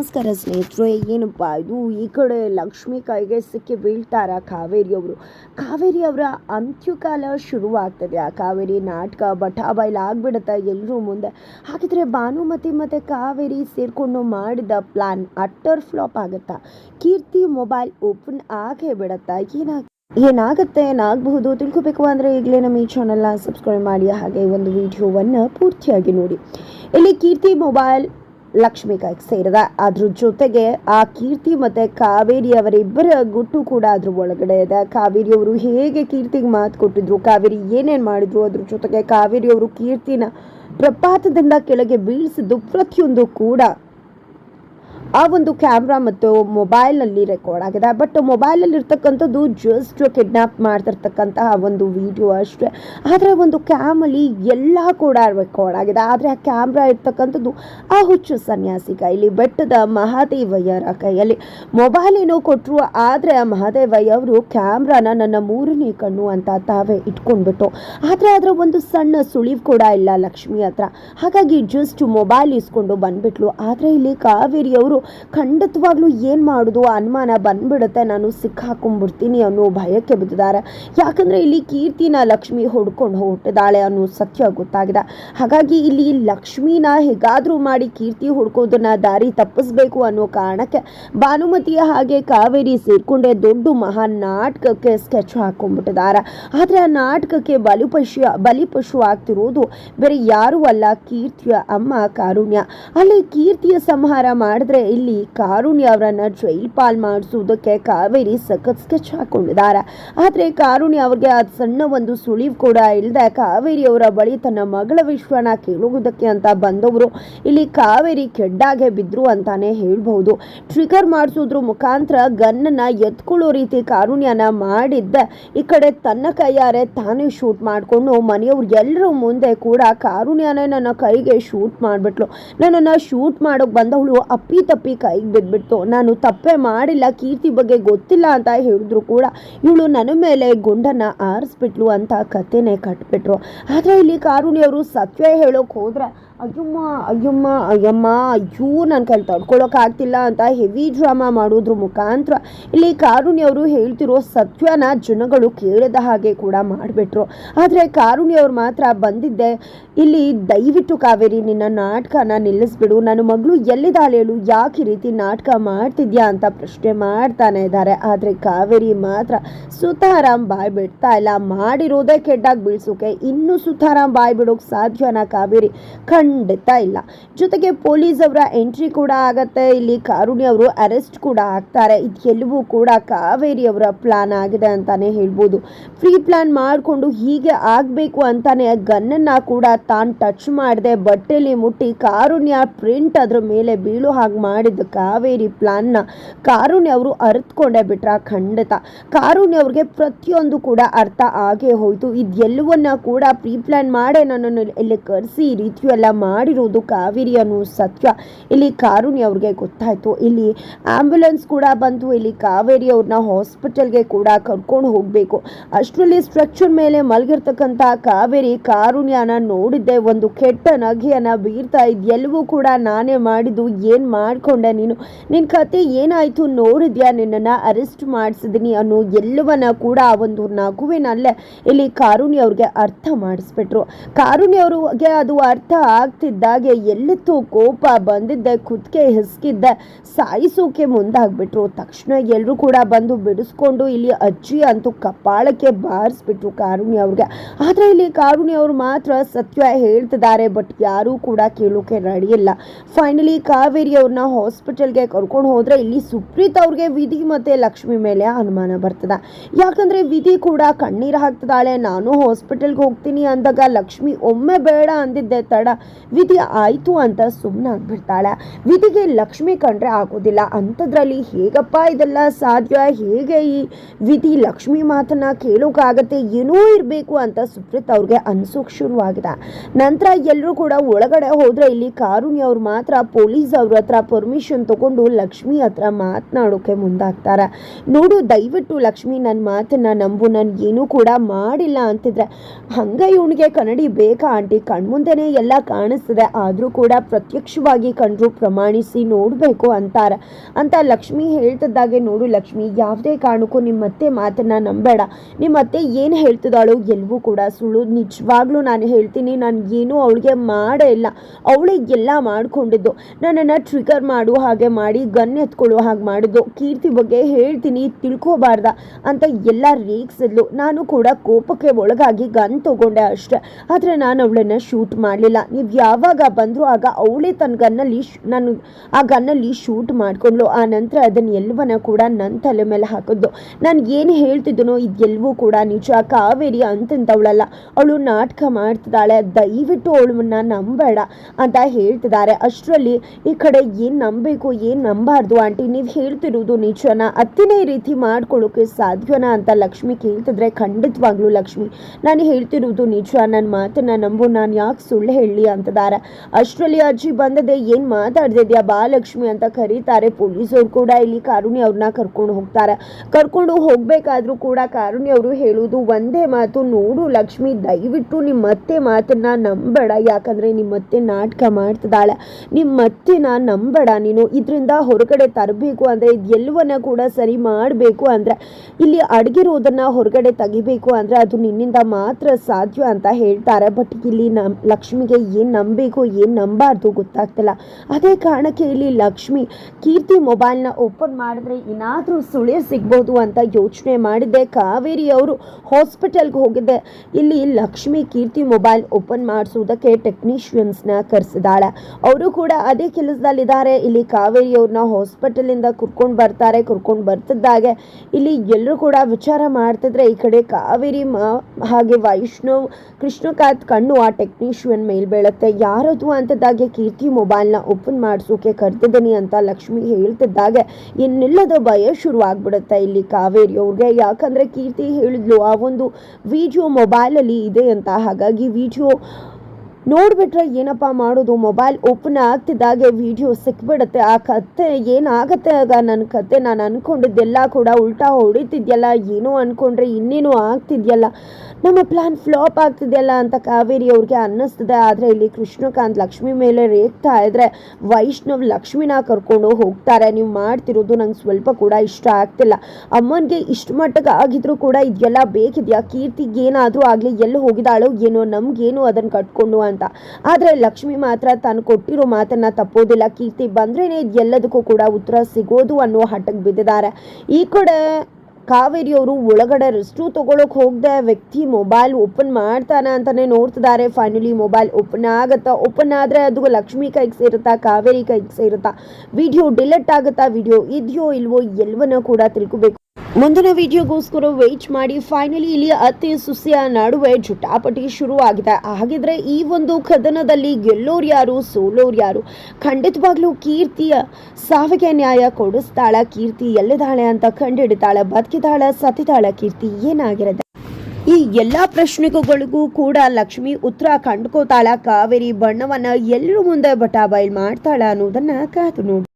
ನಮಸ್ಕಾರ ಸ್ನೇಹಿತರೆ ಏನಪ್ಪ ಇದು ಈ ಕಡೆ ಲಕ್ಷ್ಮಿ ಕೈಗೆ ಸಿಕ್ಕಿ ಬೀಳ್ತಾರ ಕಾವೇರಿ ಅವರು. ಕಾವೇರಿ ಅವರ ಅಂತ್ಯಕಾಲ ಶುರುವಾಗ್ತದೆ. ಆ ಕಾವೇರಿ ನಾಟಕ ಬಟಾಬೈಲ್ ಆಗಿಬಿಡುತ್ತೆ ಎಲ್ಲರೂ ಮುಂದೆ. ಹಾಗಿದ್ರೆ ಭಾನುಮತಿ ಮತ್ತು ಕಾವೇರಿ ಸೇರಿಕೊಂಡು ಮಾಡಿದ ಪ್ಲಾನ್ ಅಟ್ಟರ್ ಫ್ಲಾಪ್ ಆಗುತ್ತಾ? ಕೀರ್ತಿ ಮೊಬೈಲ್ ಓಪನ್ ಆಗೇ ಬಿಡುತ್ತಾ? ಏನಾಗ, ಏನಾಗುತ್ತೆ, ಏನಾಗಬಹುದು? ತಿಳ್ಕೊಬೇಕು ಅಂದರೆ ಈಗಲೇ ನಮ್ಮ ಈ ಸಬ್ಸ್ಕ್ರೈಬ್ ಮಾಡಿ, ಹಾಗೆ ಒಂದು ವಿಡಿಯೋವನ್ನು ಪೂರ್ತಿಯಾಗಿ ನೋಡಿ. ಇಲ್ಲಿ ಕೀರ್ತಿ ಮೊಬೈಲ್ ಲಕ್ಷ್ಮಿ ಸೇರಿದ. ಅದ್ರ ಜೊತೆಗೆ ಆ ಕೀರ್ತಿ ಮತ್ತೆ ಕಾವೇರಿ ಅವರಿಬ್ಬರ ಗುಟ್ಟು ಕೂಡ ಅದ್ರ ಒಳಗಡೆ ಇದೆ. ಕಾವೇರಿ ಅವರು ಹೇಗೆ ಕೀರ್ತಿಗೆ ಮಾತು ಕೊಟ್ಟಿದ್ರು, ಕಾವೇರಿ ಏನೇನು ಮಾಡಿದ್ರು, ಅದ್ರ ಜೊತೆಗೆ ಕಾವೇರಿ ಅವರು ಕೀರ್ತಿನ ಪ್ರಪಾತದಿಂದ ಕೆಳಗೆ ಬೀಳಿಸಿದ್ದು ಪ್ರತಿಯೊಂದು ಕೂಡ ಆ ಒಂದು ಕ್ಯಾಮ್ರಾ ಮತ್ತು ಮೊಬೈಲ್ನಲ್ಲಿ ರೆಕಾರ್ಡ್ ಆಗಿದೆ. ಬಟ್ ಮೊಬೈಲಲ್ಲಿ ಇರ್ತಕ್ಕಂಥದ್ದು ಜಸ್ಟ್ ಕಿಡ್ನಾಪ್ ಮಾಡ್ತಿರ್ತಕ್ಕಂತಹ ಒಂದು ವಿಡಿಯೋ ಅಷ್ಟೇ. ಆದರೆ ಒಂದು ಕ್ಯಾಮಲ್ಲಿ ಎಲ್ಲ ಕೂಡ ರೆಕಾರ್ಡ್ ಆಗಿದೆ. ಆದರೆ ಆ ಕ್ಯಾಮ್ರಾ ಇರ್ತಕ್ಕಂಥದ್ದು ಆ ಹುಚ್ಚು ಸನ್ಯಾಸಿ ಕೈಲಿ ಬೆಟ್ಟದ ಮಹಾದೇವಯ್ಯರ ಕೈಯಲ್ಲಿ. ಮೊಬೈಲ್ ಏನೋ ಕೊಟ್ಟರು ಆದರೆ ಆ ಮಹಾದೇವಯ್ಯ ಅವರು ಕ್ಯಾಮ್ರಾನ ನನ್ನ ಮೂರನೇ ಕಣ್ಣು ಅಂತ ತಾವೇ ಇಟ್ಕೊಂಡ್ಬಿಟ್ಟು. ಆದರೆ ಅದರ ಒಂದು ಸಣ್ಣ ಸುಳಿವು ಕೂಡ ಇಲ್ಲ ಲಕ್ಷ್ಮಿ ಹತ್ರ. ಹಾಗಾಗಿ ಜಸ್ಟ್ ಮೊಬೈಲ್ ಇಸ್ಕೊಂಡು ಬಂದ್ಬಿಟ್ಲು. ಆದರೆ ಇಲ್ಲಿ ಕಾವೇರಿ ಅವರು ಖಂಡಿತವಾಗ್ಲೂ ಏನು ಮಾಡೋದು, ಅನುಮಾನ ಬಂದ್ಬಿಡುತ್ತೆ, ನಾನು ಸಿಕ್ಕಾಕೊಂಡ್ಬಿಡ್ತೀನಿ ಅನ್ನೋ ಭಯಕ್ಕೆ ಬಿದ್ದಿದ್ದಾರೆ ಯಾಕಂದರೆ ಇಲ್ಲಿ ಕೀರ್ತಿನ ಲಕ್ಷ್ಮಿ ಹೊಡ್ಕೊಂಡು ಹೊಟ್ಟಿದ್ದಾಳೆ ಅನ್ನೋ ಸತ್ಯ ಗೊತ್ತಾಗಿದೆ. ಹಾಗಾಗಿ ಇಲ್ಲಿ ಲಕ್ಷ್ಮಿನ ಹೇಗಾದರೂ ಮಾಡಿ ಕೀರ್ತಿ ಹುಡ್ಕೋದನ್ನ ದಾರಿ ತಪ್ಪಿಸ್ಬೇಕು ಅನ್ನೋ ಕಾರಣಕ್ಕೆ ಭಾನುಮತಿಯ ಹಾಗೆ ಕಾವೇರಿ ಸೇರಿಕೊಂಡೆ ದೊಡ್ಡ ಮಹಾ ನಾಟಕಕ್ಕೆ ಸ್ಕೆಚ್ ಹಾಕೊಂಡ್ಬಿಟ್ಟಿದ್ದಾರೆ. ಆದರೆ ಆ ನಾಟಕಕ್ಕೆ ಬಲಿಪಶು ಬಲಿಪಶು ಆಗ್ತಿರೋದು ಬೇರೆ ಯಾರೂ ಅಲ್ಲ, ಕೀರ್ತಿಯ ಅಮ್ಮ ಕಾರುಣ್ಯ. ಅಲ್ಲಿ ಕೀರ್ತಿಯ ಸಂಹಾರ ಮಾಡಿದ್ರೆ ಇಲ್ಲಿ ಕಾರುಣ್ಯ ಅವರನ್ನ ಜೈಲ್ ಪಾಲ್ ಮಾಡಿಸುವುದಕ್ಕೆ ಕಾವೇರಿ ಸಖತ್ ಸ್ಕೆಚ್ ಹಾಕೊಂಡಿದ್ದಾರೆ. ಆದರೆ ಕಾರುಣ್ಯ ಅವ್ರಿಗೆ ಅದು ಸಣ್ಣ ಒಂದು ಸುಳಿವು ಕೂಡ ಇಲ್ಲದೆ ಕಾವೇರಿ ಅವರ ಬಳಿ ತನ್ನ ಮಗಳ ವಿಶ್ವನ ಕೇಳುವುದಕ್ಕೆ ಅಂತ ಬಂದವರು. ಇಲ್ಲಿ ಕಾವೇರಿ ಕೆಡ್ಡಾಗೆ ಬಿದ್ರು ಅಂತಾನೆ ಹೇಳ್ಬಹುದು. ಟ್ರಿಗರ್ ಮಾಡಿಸೋದ್ರ ಮುಖಾಂತರ ಗನ್ನನ್ನ ಎತ್ಕೊಳ್ಳೋ ರೀತಿ ಕಾರುಣ್ಯನ ಮಾಡಿದ್ದೆ. ಈ ಕಡೆ ತನ್ನ ಕೈಯಾರೆ ತಾನೇ ಶೂಟ್ ಮಾಡಿಕೊಂಡು ಮನೆಯವ್ರು ಎಲ್ಲರ ಮುಂದೆ ಕೂಡ ಕಾರುಣ್ಯನೇ ನನ್ನ ಕೈಗೆ ಶೂಟ್ ಮಾಡಿಬಿಟ್ಲು. ನನ್ನನ್ನು ಶೂಟ್ ಮಾಡೋಕೆ ಬಂದವಳು ಅಪ್ಪಿ ತಪ್ಪಿ ಕೈಗೆ ಬಿದ್ದುಬಿಡ್ತು ನಾನು ತಪ್ಪೇ ಮಾಡಿಲ್ಲ, ಕೀರ್ತಿ ಬಗ್ಗೆ ಗೊತ್ತಿಲ್ಲ ಅಂತ ಹೇಳಿದ್ರು ಕೂಡ ಇವಳು ನನ್ನ ಮೇಲೆ ಗುಂಡನ್ನು ಆರಿಸ್ಬಿಟ್ಲು ಅಂತ ಕಥೆನೇ ಕಟ್ಬಿಟ್ರು. ಆದರೆ ಇಲ್ಲಿ ಕಾರುಣಿಯವರು ಸತ್ಯ ಹೇಳೋಕೆ ಹೋದ್ರೆ ಅಯ್ಯಮ್ಮ ಅಯ್ಯಮ್ಮ ಅಯ್ಯಮ್ಮ, ಅಯ್ಯೋ ನನ್ನ ಕೈಲಿ ತಡ್ಕೊಳ್ಳೋಕ್ಕಾಗ್ತಿಲ್ಲ ಅಂತ ಹೆವಿ ಡ್ರಾಮಾ ಮಾಡೋದ್ರ ಮುಖಾಂತರ ಇಲ್ಲಿ ಕಾರುಣ್ಯವರು ಹೇಳ್ತಿರೋ ಸತ್ಯನ ಜನಗಳು ಕೇಳದ ಹಾಗೆ ಕೂಡ ಮಾಡಿಬಿಟ್ರು. ಆದರೆ ಕಾರುಣ್ಯವ್ರು ಮಾತ್ರ ಬಂದಿದ್ದೆ, ಇಲ್ಲಿ ದಯವಿಟ್ಟು ಕಾವೇರಿ ನಿನ್ನ ನಾಟಕನ ನಿಲ್ಲಿಸ್ಬಿಡು, ನನ್ನ ಮಗಳು ಎಲ್ಲಿದ್ದಾಳೆ ಹೇಳು, ಯಾಕೆ ಈ ರೀತಿ ನಾಟಕ ಮಾಡ್ತಿದ್ಯಾ ಅಂತ ಪ್ರಶ್ನೆ ಮಾಡ್ತಾನೆ ಇದ್ದಾರೆ ಆದರೆ ಕಾವೇರಿ ಮಾತ್ರ ಸುತಾರಾಮ್ ಬಾಯ್ ಬಿಡ್ತಾ ಇಲ್ಲ, ಮಾಡಿರೋದೇ ಕೆಟ್ಟಾಗಿ ಬೀಳ್ಸೋಕೆ ಇನ್ನೂ ಸುತಾರಾಮ್ ಬಾಯ್ ಬಿಡೋಕೆ ಸಾಧ್ಯನ ಕಾವೇರಿ? ಖಂಡಿತ ಇಲ್ಲ. ಜೊತೆಗೆ ಪೊಲೀಸ್ ಅವರ ಎಂಟ್ರಿ ಕೂಡ ಆಗತ್ತೆ. ಇಲ್ಲಿ ಕಾರುಣಿ ಅವರು ಅರೆಸ್ಟ್ ಕೂಡ ಆಗ್ತಾರೆ. ಇದೆಲ್ಲವೂ ಕೂಡ ಕಾವೇರಿ ಅವರ ಪ್ಲಾನ್ ಆಗಿದೆ ಅಂತಾನೆ ಹೇಳ್ಬೋದು. ಫ್ರೀ ಪ್ಲಾನ್ ಮಾಡಿಕೊಂಡು ಹೀಗೆ ಆಗಬೇಕು ಅಂತಾನೆ ಗನ್ನನ್ನ ಕೂಡ ತಾನು ಟಚ್ ಮಾಡಿದೆ. ಬಟ್ಟೆಲಿ ಮುಟ್ಟಿ ಕಾರುಣ್ಯ ಪ್ರಿಂಟ್ ಅದ್ರ ಮೇಲೆ ಬೀಳೋ ಹಾಗೆ ಮಾಡಿದ ಕಾವೇರಿ ಪ್ಲಾನ್ನ. ಕಾರುಣ್ಯ ಅವರು ಅರ್ಥಕೊಂಡೇ ಬಿಟ್ರ ಖಂಡಿತ. ಕಾರುಣ್ಯ ಅವ್ರಿಗೆ ಪ್ರತಿಯೊಂದು ಕೂಡ ಅರ್ಥ ಆಗೇ ಹೋಯಿತು. ಇದೆಲ್ಲವನ್ನ ಕೂಡ ಪ್ರೀ ಪ್ಲಾನ್ ಮಾಡೇ ನನ್ನನ್ನು ಇಲ್ಲಿ ಕರೆಸಿ ಈ ರೀತಿ ಮಾಡಿರೋದು ಕಾವೇರಿ ಅನ್ನೋ ಸತ್ಯ. ಇಲ್ಲಿ ಕಾರುಣ್ಯ ಅವ್ರಿಗೆ ಗೊತ್ತಾಯ್ತು. ಇಲ್ಲಿ ಆಂಬ್ಯುಲೆನ್ಸ್ ಕೂಡ ಬಂತು. ಇಲ್ಲಿ ಕಾವೇರಿ ಅವ್ರನ್ನ ಹಾಸ್ಪಿಟಲ್ಗೆ ಕೂಡ ಕರ್ಕೊಂಡು ಹೋಗಬೇಕು. ಅಷ್ಟರಲ್ಲಿ ಸ್ಟ್ರಕ್ಚರ್ ಮೇಲೆ ಮಲಗಿರ್ತಕ್ಕಂಥ ಕಾವೇರಿ ಕಾರುಣ್ಯನ ನೋಡಿದ್ದೆ. ಒಂದು ಕೆಟ್ಟ ನಗೆಯನ್ನು ಬೀರ್ತಾ ಇದೆಲ್ಲವೂ ಕೂಡ ನಾನೇ ಮಾಡಿದ್ದು. ಏನು ಮಾಡ್ಕೊಂಡೆ ನೀನು? ನಿನ್ನ ಕತೆ ಏನಾಯ್ತು ನೋಡಿದ್ಯಾ? ನಿನ್ನನ್ನು ಅರೆಸ್ಟ್ ಮಾಡಿಸಿದ್ದೀನಿ ಅನ್ನೋ ಎಲ್ಲವನ್ನ ಕೂಡ ಒಂದು ನಗುವಿನಲ್ಲೇ ಇಲ್ಲಿ ಕಾರುಣ್ಯ ಅವ್ರಿಗೆ ಅರ್ಥ ಮಾಡಿಸ್ಬಿಟ್ರು. ಕಾರುಣ್ಯ ಅವ್ರಿಗೆ ಅದು ಅರ್ಥ ಆಗ್ತಿದ್ದಾಗೆ ಎಲ್ಲಿತ್ತು ಕೋಪ ಬಂದಿದ್ದೆ, ಕುತ್ತಿಗೆ ಹಿಸ್ಕಿದ್ದೆ, ಸಾಯಿಸೋಕೆ ಮುಂದಾಗ್ಬಿಟ್ರು. ತಕ್ಷಣ ಎಲ್ಲರೂ ಕೂಡ ಬಂದು ಬಿಡಿಸ್ಕೊಂಡು ಇಲ್ಲಿ ಅಜ್ಜಿ ಅಂತೂ ಕಪಾಳಕ್ಕೆ ಬಾರಿಸ್ಬಿಟ್ರು ಕಾರುಣಿ ಅವ್ರಿಗೆ. ಆದರೆ ಇಲ್ಲಿ ಕಾರುಣಿ ಅವರು ಮಾತ್ರ ಸತ್ಯ ಹೇಳ್ತಿದ್ದಾರೆ, ಬಟ್ ಯಾರೂ ಕೂಡ ಕೇಳೋಕೆ ರೆಡಿ ಇಲ್ಲ. ಫೈನಲಿ ಕಾವೇರಿ ಅವ್ರನ್ನ ಹಾಸ್ಪಿಟಲ್ಗೆ ಕರ್ಕೊಂಡು ಹೋದರೆ ಇಲ್ಲಿ ಸುಪ್ರೀತ್ ಅವ್ರಿಗೆ ವಿಧಿ ಮತ್ತೆ ಲಕ್ಷ್ಮಿ ಮೇಲೆ ಅನುಮಾನ ಬರ್ತದೆ. ಯಾಕಂದ್ರೆ ವಿಧಿ ಕೂಡ ಕಣ್ಣೀರು ಹಾಕ್ತಿದ್ದಾಳೆ, ನಾನು ಹಾಸ್ಪಿಟಲ್ಗೆ ಹೋಗ್ತೀನಿ ಅಂದಾಗ ಲಕ್ಷ್ಮಿ, ಒಮ್ಮೆ ಬೇಡ ಅಂದಿದ್ದೆ ತಡ. ವಿಧಿ ಆಯ್ತು ಅಂತ ಸುಮ್ಮನಾಗ್ಬಿಡ್ತಾಳೆ ವಿಧಿಗೆ ಲಕ್ಷ್ಮಿ ಕಂಡ್ರೆ ಆಗೋದಿಲ್ಲ. ಅಂಥದ್ರಲ್ಲಿ ಹೇಗಪ್ಪ ಇದೆಲ್ಲ ಸಾಧ್ಯ? ಹೇಗೆ ಈ ವಿಧಿ ಲಕ್ಷ್ಮಿ ಮಾತನ್ನ ಕೇಳೋಕ್ಕಾಗತ್ತೆ ಏನೋ ಇರಬೇಕು ಅಂತ ಸುಪ್ರೀತ್ ಅವ್ರಿಗೆ ಅನ್ಸುಕ್ ಶುರುವಾಗಿದೆ. ನಂತರ ಎಲ್ಲರೂ ಕೂಡ ಒಳಗಡೆ ಹೋದರೆ ಇಲ್ಲಿ ಕಾರುಣ್ಯ ಅವ್ರು ಮಾತ್ರ, ಪೊಲೀಸ್ ಅವ್ರ ಹತ್ರ ಪರ್ಮಿಷನ್ ತಗೊಂಡು ಲಕ್ಷ್ಮಿ ಹತ್ರ ಮಾತನಾಡೋಕೆ ಮುಂದಾಗ್ತಾರೆ. ನೋಡು, ದಯವಿಟ್ಟು ಲಕ್ಷ್ಮಿ ನನ್ನ ಮಾತನ್ನ ನಂಬು, ನಾನು ಏನೂ ಕೂಡ ಮಾಡಿಲ್ಲ ಅಂತಿದ್ರೆ, ಹಂಗ ಇವನಿಗೆ ಕನ್ನಡಿ ಬೇಕಾ ಆಂಟಿ? ಕಣ್ಮುಂದೆನೇ ಎಲ್ಲ ಕಾಣಿಸ್ತದೆ. ಆದರೂ ಕೂಡ ಪ್ರತ್ಯಕ್ಷವಾಗಿ ಕಂಡ್ರು ಪ್ರಮಾಣಿಸಿ ನೋಡಬೇಕು ಅಂತಾರೆ. ಅಂತ ಲಕ್ಷ್ಮಿ ಹೇಳ್ತಿದ್ದಾಗೆ ನೋಡು ಲಕ್ಷ್ಮಿ, ಯಾವುದೇ ಕಾರಣಕ್ಕೂ ನಿಮ್ಮ ಅತ್ತೆ ಮಾತನ್ನು ನಂಬೇಡ. ನಿಮ್ಮ ಅತ್ತೆ ಏನು ಹೇಳ್ತಿದ್ದಾಳು ಎಲ್ಲವೂ ಕೂಡ ಸುಳ್ಳು. ನಿಜವಾಗ್ಲೂ ನಾನು ಹೇಳ್ತೀನಿ, ನಾನು ಏನೂ ಅವಳಿಗೆ ಮಾಡೇ ಇಲ್ಲ. ಅವಳೇ ಎಲ್ಲ ಮಾಡ್ಕೊಂಡಿದ್ದು. ನನ್ನನ್ನು ಟ್ರಿಗರ್ ಮಾಡು, ಹಾಗೆ ಮಾಡಿ, ಗನ್ ಎತ್ಕೊಳ್ಳೋ ಹಾಗೆ ಮಾಡಿದ್ದು. ಕೀರ್ತಿ ಬಗ್ಗೆ ಹೇಳ್ತೀನಿ, ತಿಳ್ಕೋಬಾರ್ದ ಅಂತ ಎಲ್ಲ ರೇಗಿಸಿದ್ಲು. ನಾನು ಕೂಡ ಕೋಪಕ್ಕೆ ಒಳಗಾಗಿ ಗನ್ ತಗೊಂಡೆ ಅಷ್ಟೆ. ಆದರೆ ನಾನು ಅವಳನ್ನು ಶೂಟ್ ಮಾಡಲಿಲ್ಲ. ನೀವು ಯಾವಾಗ ಬಂದರೂ ಆಗ ಅವಳೇ ತನ್ನ ಗನ್ನಲ್ಲಿ ನಾನು ಆ ಗನ್ನಲ್ಲಿ ಶೂಟ್ ಮಾಡ್ಕೊಂಡ್ಲು ಆ ನಂತರ ಅದನ್ನು ಎಲ್ಲವನ್ನ ಕೂಡ ನನ್ನ ತಲೆ ಮೇಲೆ ಹಾಕಿದ್ದು. ನಾನು ಏನು ಹೇಳ್ತಿದ್ದನೋ ಇದೆಲ್ಲವೂ ಕೂಡ ನಿಜ. ಕಾವೇರಿ ಅಂತಂತವಳಲ್ಲ. ಅವಳು ನಾಟಕ ಮಾಡ್ತಿದ್ದಾಳೆ. ದಯವಿಟ್ಟು ಅವಳನ್ನ ನಂಬೇಡ ಅಂತ ಹೇಳ್ತಿದ್ದಾರೆ. ಅಷ್ಟರಲ್ಲಿ ಈ ಕಡೆ ಏನು ನಂಬಬೇಕು ಏನು ನಂಬಾರ್ದು ಆಂಟಿ? ನೀವು ಹೇಳ್ತಿರೋದು ನಿಜನ? ಅತ್ತಿನೇ ರೀತಿ ಮಾಡ್ಕೊಳ್ಳೋಕೆ ಸಾಧ್ಯವನ ಅಂತ ಲಕ್ಷ್ಮಿ ಕೇಳ್ತಿದ್ರೆ ಖಂಡಿತವಾಗ್ಲೂ ಲಕ್ಷ್ಮಿ. ನಾನು ಹೇಳ್ತಿರೋದು ನಿಜ. ನನ್ನ ಮಾತನ್ನ ನಂಬು. ನಾನು ಯಾಕೆ ಸುಳ್ಳು ಹೇಳಲಿ ಅಂತದಾರೆ ಅಷ್ಟರಲ್ಲಿ ಅಜ್ಜಿ ಬಂದದೆ ಏನು ಮಾತಾಡ್ದಿದ್ಯಾ ಬಾಲಕ್ಷ್ಮಿ ಅಂತ ಕರೀತಾರೆ. ಪೊಲೀಸರು ಕೂಡ ಇಲ್ಲಿ ಕಾರುಣಿ ಅವ್ರನ್ನ ಕರ್ಕೊಂಡು ಹೋಗ್ತಾರೆ. ಕರ್ಕೊಂಡು ಹೋಗ್ಬೇಕಾದ್ರೂ ಕೂಡ ಕಾರುಣಿ ಅವರು ಹೇಳುವುದು ಒಂದೇ ಮಾತು. ನೋಡು ಲಕ್ಷ್ಮಿ, ದಯವಿಟ್ಟು ನಿಮ್ಮ ಅತ್ತೆ ಮಾತನ್ನ ನಂಬೇಡ. ಯಾಕಂದ್ರೆ ನಿಮ್ಮ ಅತ್ತೆ ನಾಟಕ ಮಾಡ್ತಿದ್ದಾಳೆ. ನಿಮ್ಮ ಅತ್ತೆನ ನಂಬೇಡ ನೀನು. ಇದರಿಂದ ಹೊರಗಡೆ ತರಬೇಕು ಅಂದರೆ ಎಲ್ಲವನ್ನ ಕೂಡ ಸರಿ ಮಾಡಬೇಕು ಅಂದರೆ, ಇಲ್ಲಿ ಅಡಗಿರೋದನ್ನು ಹೊರಗಡೆ ತೆಗಿಬೇಕು ಅಂದರೆ ಅದು ನಿನ್ನಿಂದ ಮಾತ್ರ ಸಾಧ್ಯ ಅಂತ ಹೇಳ್ತಾರೆ. ಬಟ್ ಇಲ್ಲಿ ನಮ್ಮ ಲಕ್ಷ್ಮಿಗೆ ಏನು ನಂಬಬೇಕು ಏನು ನಂಬಾರ್ದು ಗೊತ್ತಾಗ್ತಿಲ್ಲ. ಅದೇ ಕಾರಣಕ್ಕೆ ಇಲ್ಲಿ ಲಕ್ಷ್ಮಿ ಕೀರ್ತಿ ಮೊಬೈಲ್ನ ಓಪನ್ ಮಾಡಿದ್ರೆ ಏನಾದರೂ ಸುಳಿಯ ಸಿಗ್ಬೋದು ಅಂತ ಯೋಚನೆ ಮಾಡಿದ್ದೆ. ಕಾವೇರಿ ಅವರು ಹಾಸ್ಪಿಟಲ್ಗೆ ಹೋಗಿದ್ದೆ. ಇಲ್ಲಿ ಲಕ್ಷ್ಮಿ ಕೀರ್ತಿ ಮೊಬೈಲ್ ಓಪನ್ ಮಾಡಿಸೋದಕ್ಕೆ ಟೆಕ್ನಿಷಿಯನ್ಸ್ನ ಕರೆಸಿದಾಳೆ. ಅವರು ಕೂಡ ಅದೇ ಕೆಲಸದಲ್ಲಿದ್ದಾರೆ. ಇಲ್ಲಿ ಕಾವೇರಿ ಅವ್ರನ್ನ ಹಾಸ್ಪಿಟಲಿಂದ ಕರ್ಕೊಂಡು ಬರ್ತಾರೆ. ಕರ್ಕೊಂಡು ಬರ್ತಿದ್ದಾಗೆ ಇಲ್ಲಿ ಎಲ್ಲರೂ ಕೂಡ ವಿಚಾರ ಮಾಡ್ತಿದ್ರೆ ಈ ಕಡೆ ಕಾವೇರಿ ಮಾ ಹಾಗೆ ವೈಷ್ಣವ್, ಕೃಷ್ಣಕಾತ್ ಕಣ್ಣು ಆ ಟೆಕ್ನಿಷಿಯನ್ ಮೇಲ್ಬೇಳಕ್ಕೆ ಯಾರದು ಅಂತದಾಗೆ ಕೀರ್ತಿ ಮೊಬೈಲ್ನ ಓಪನ್ ಮಾಡಿಸೋಕೆ ಕರ್ತಿದ್ದೀನಿ ಅಂತ ಲಕ್ಷ್ಮಿ ಹೇಳ್ತಿದ್ದಾಗೆ. ಇನ್ನೆಲ್ಲದ ಭಯ ಶುರು ಆಗ್ಬಿಡುತ್ತೆ ಇಲ್ಲಿ ಕಾವೇರಿ ಅವ್ರಿಗೆ. ಯಾಕಂದ್ರೆ ಕೀರ್ತಿ ಹೇಳಿದ್ಲು, ಆ ಒಂದು ವಿಡಿಯೋ ಮೊಬೈಲಲ್ಲಿ ಇದೆ ಅಂತ. ಹಾಗಾಗಿ ವಿಡಿಯೋ ನೋಡ್ಬಿಟ್ರೆ ಏನಪ್ಪ ಮಾಡೋದು? ಮೊಬೈಲ್ ಓಪನ್ ಆಗ್ತಿದ್ದಾಗೆ ವಿಡಿಯೋ ಸಿಕ್ಬಿಡುತ್ತೆ. ಆ ಕತೆ ಏನಾಗತ್ತೆ ಆಗ? ನನ್ನ ಕತೆ ನಾನು ಅಂದ್ಕೊಂಡಿದ್ದೆಲ್ಲ ಕೂಡ ಉಲ್ಟಾ ಹೊಡಿತಿದ್ಯಲ್ಲ. ಏನೋ ಅನ್ಕೊಂಡ್ರೆ ಇನ್ನೇನು ಆಗ್ತಿದ್ಯಲ್ಲ. ನಮ್ಮ ಪ್ಲಾನ್ ಫ್ಲಾಪ್ ಆಗ್ತಿದೆಯಲ್ಲ ಅಂತ ಕಾವೇರಿ ಅವ್ರಿಗೆ ಅನ್ನಿಸ್ತದೆ. ಆದರೆ ಇಲ್ಲಿ ಕೃಷ್ಣಕಾಂತ್ ಲಕ್ಷ್ಮಿ ಮೇಲೆ ರೇಗ್ತಾ ಇದ್ರೆ ವೈಷ್ಣವ್ ಲಕ್ಷ್ಮಿನ ಕರ್ಕೊಂಡು ಹೋಗ್ತಾರೆ. ನೀವು ಮಾಡ್ತಿರೋದು ನಂಗೆ ಸ್ವಲ್ಪ ಕೂಡ ಇಷ್ಟ ಆಗ್ತಿಲ್ಲ. ಅಮ್ಮನಿಗೆ ಇಷ್ಟು ಮಟ್ಟಿಗೆ ಆಗಿದ್ರು ಕೂಡ ಇದೆಲ್ಲ ಬೇಕಿದೆಯಾ? ಕೀರ್ತಿಗೇನಾದರೂ ಆಗಲಿ, ಎಲ್ಲಿ ಹೋಗಿದ್ದಾಳೋ ಏನೋ, ನಮಗೇನು ಅದನ್ನು ಕಟ್ಕೊಂಡು ಅಂತ ಆದರೆ ಲಕ್ಷ್ಮಿ ಮಾತ್ರ ತಾನು ಕೊಟ್ಟಿರೋ ಮಾತನ್ನ ತಪ್ಪೋದಿಲ್ಲ. ಕೀರ್ತಿ ಬಂದ್ರೇನೆ ಎಲ್ಲದಕ್ಕೂ ಕೂಡ ಉತ್ತರ ಸಿಗೋದು ಅನ್ನೋ ಹಠಕ್ಕೆ ಬಿದ್ದಿದ್ದಾರೆ. ಈ ಕಡೆ ಕಾವೇರಿಯವರು ಒಳಗಡೆ ರೆಸ್ಟು ತೊಗೊಳಕ್ಕೆ ಹೋಗದೆ ವ್ಯಕ್ತಿ ಮೊಬೈಲ್ ಓಪನ್ ಮಾಡ್ತಾನ ಅಂತಲೇ ನೋಡ್ತಿದ್ದಾರೆ. ಫೈನಲಿ ಮೊಬೈಲ್ ಓಪನ್ ಆಗುತ್ತಾ? ಓಪನ್ ಆದ್ರೆ ಅದು ಲಕ್ಷ್ಮಿ ಕೈಗೆ ಸೇರುತ್ತಾ? ಕಾವೇರಿ ಕೈಗೆ ಸೇರುತ್ತಾ? ವಿಡಿಯೋ ಡಿಲೆಟ್ ಆಗುತ್ತಾ? ವಿಡಿಯೋ ಇದೆಯೋ ಇಲ್ವೋ ಎಲ್ಲವನ್ನ ಕೂಡ ತಿಳ್ಕೊಬೇಕು. ಮುಂದಿನ ವಿಡಿಯೋಗೋಸ್ಕರ ವೇಟ್ ಮಾಡಿ. ಫೈನಲಿ ಇಲ್ಲಿ ಅತ್ತೆ ಸುಸಿಯ ನಡುವೆ ಜುಟಾಪಟಿ ಶುರು ಆಗಿದೆ ಹಾಗಿದ್ರೆ ಈ ಒಂದು ಕದನದಲ್ಲಿ ಗೆಲ್ಲೋರು ಯಾರು, ಸೋಲೋರು ಯಾರು? ಖಂಡಿತವಾಗ್ಲೂ ಕೀರ್ತಿಯ ಸಾವಿಗೆ ನ್ಯಾಯ ಕೊಡಿಸ್ತಾಳ. ಕೀರ್ತಿ ಎಲ್ಲಿದ್ದಾಳೆ ಅಂತ ಕಂಡಿಡಿತಾಳೆ. ಬದುಕಿದಾಳ ಸತಿದಾಳ ಕೀರ್ತಿ ಏನಾಗಿರುತ್ತೆ ಈ ಎಲ್ಲ ಪ್ರಶ್ನೆಗಳಿಗೂ ಕೂಡ ಲಕ್ಷ್ಮಿ ಉತ್ತರ ಕಂಡ್ಕೋತಾಳ. ಕಾವೇರಿ ಬಣ್ಣವನ್ನ ಎಲ್ಲರೂ ಮುಂದೆ ಬಟಾಬೈಲ್ ಮಾಡ್ತಾಳ ಅನ್ನೋದನ್ನ ಕಾದು ನೋಡಿ.